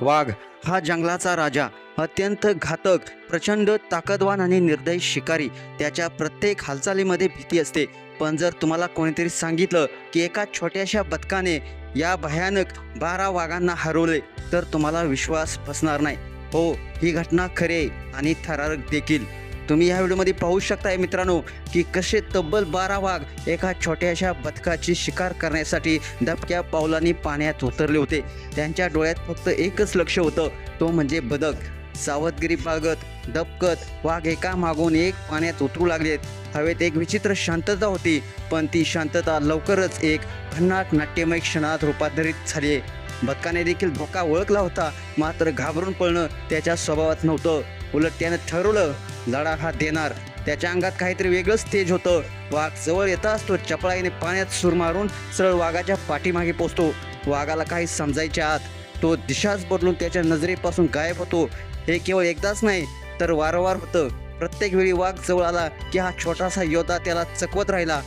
वाघ हा जंगलाचा राजा अत्यंत घातक प्रचंड ताकदवान आणि निर्दयी शिकारी. त्याच्या प्रत्येक हालचालीमध्ये भीती असते. पण जर तुम्हाला कोणीतरी सांगितलं की एका छोट्याशा बदकाने या भयानक बारा वाघांना हरवले तर तुम्हाला विश्वास बसणार नाही. हो ही घटना खरी आहे आणि थरारक देखील. तुम्ही या व्हिडिओमध्ये पाहू शकताय मित्रांनो की कसे तब्बल बारा वाघ एका छोट्याशा बदकाची शिकार करण्यासाठी दबक्या पावलांनी पाण्यात उतरले होते. त्यांच्या डोळ्यात फक्त एकच लक्ष होतं तो म्हणजे बदक. सावधगिरी बागत दबकत वाघ एका मागून एक पाण्यात उतरू लागलेत हवेत एक विचित्र शांतता होती पण ती शांतता लवकरच एक भन्नाट नाट्यमय क्षणात रूपांतरित झाली. बदकाने देखील धोका ओळखला होता मात्र घाबरून पळणं त्याच्या स्वभावात नव्हतं. उलट त्यानं ठरवलं लढा हा देणार. त्याच्या अंगात काहीतरी वेगळंच तेज होतं. वाघ जवळ येताच तो चपळाईने पाण्यात सूर मारून सरळ वाघाच्या पाठीमागे पोचतो. वाघाला काही समजायच्या आत तो दिशाच बदलून त्याच्या नजरेपासून गायब होतो. हे केवळ एकदाच नाही तर वारंवार होतं. प्रत्येक वेळी वाघ जवळ आला की हा छोटासा योद्धा त्याला चकवत राहिला.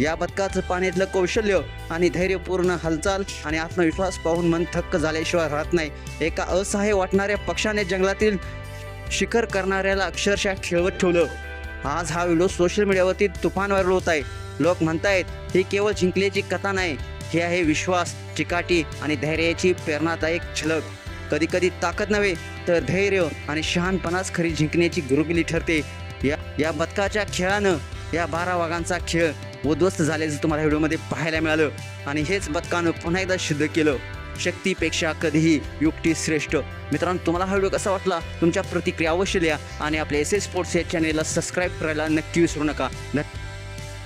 या बदकाचं पाण्यातलं कौशल्य आणि धैर्यपूर्ण हालचाल आणि आत्मविश्वास पाहून मन थक्क झाल्याशिवाय राहत नाही. एका असहाय्य वाटणाऱ्या पक्षाने जंगलातील शिखर करणाऱ्याला अक्षरशः खेळवत ठेवलं. आज हा व्हिडिओ सोशल मीडियावरती तुफान व्हायरल होत आहे. लोक म्हणतायत ही केवळ जिंकल्याची कथा नाही हे आहे विश्वास चिकाटी आणि धैर्याची प्रेरणादायक झलक. कधी कधी ताकद नव्हे तर धैर्य आणि शहाणपणाच खरी जिंकण्याची गुरुगिली ठरते. या या बदकाच्या खेळानं या बारा वाघांचा खेळ उद्ध्वस्त झाल्याचं तुम्हाला व्हिडिओमध्ये पाहायला मिळालं. आणि हेच बदकानं पुन्हा एकदा सिद्ध केलं. शक्तीपेक्षा कधीही युक्ती श्रेष्ठ. मित्रांनो तुम्हाला हा व्हिडिओ कसा वाटला? तुमच्या प्रतिक्रिया अवश्य लिहा आणि आपल्या एस एस स्पोर्ट्स या चॅनेलला सबस्क्राईब करायला नक्की विसरू नका. धन्यवाद